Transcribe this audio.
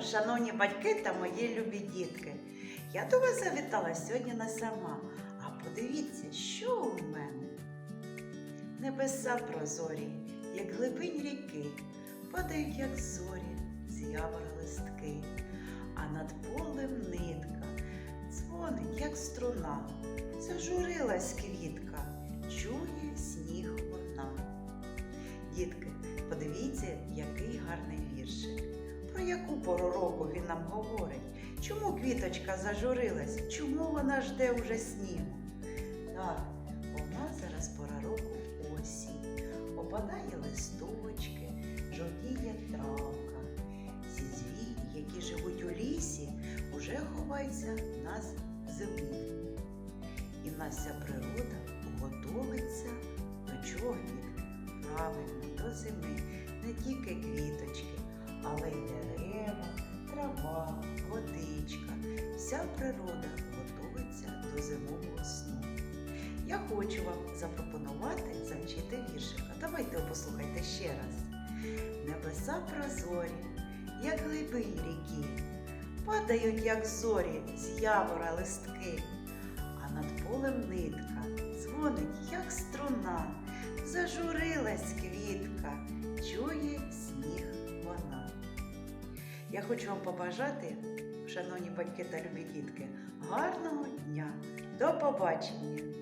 шановні батьки та мої любі дітки. Я до вас завітала сьогодні не сама. А подивіться, що у мене. Небеса прозорі, як глибинь ріки, падають, як зорі, з явора листки, а над полем нитка дзвонить, як струна, зажурилась квітка, чує сніг вона. Дітки, подивіться, який гарний віршик. Яку пору року він нам говорить? Чому квіточка зажурилась? Чому вона жде уже снігу? Так, у нас зараз пора року осінь. Опадає листочки, жовтіє травка. Всі звірі, які живуть у лісі, уже ховаються нас в землі. І в нас вся природа готується до чого? Правильно, до зими. Не тільки квіточки, Вся природа готується до зимового сну. Я хочу вам запропонувати завчити віршика. Давайте послухайте ще раз. Небеса прозорі, як глибинь ріки, падають, як зорі, з явора листки, а над полем нитка дзвонить, як струна, зажурилась квітка, чує. Я хочу вам побажати, шановні батьки та любі дітки, гарного дня. До побачення!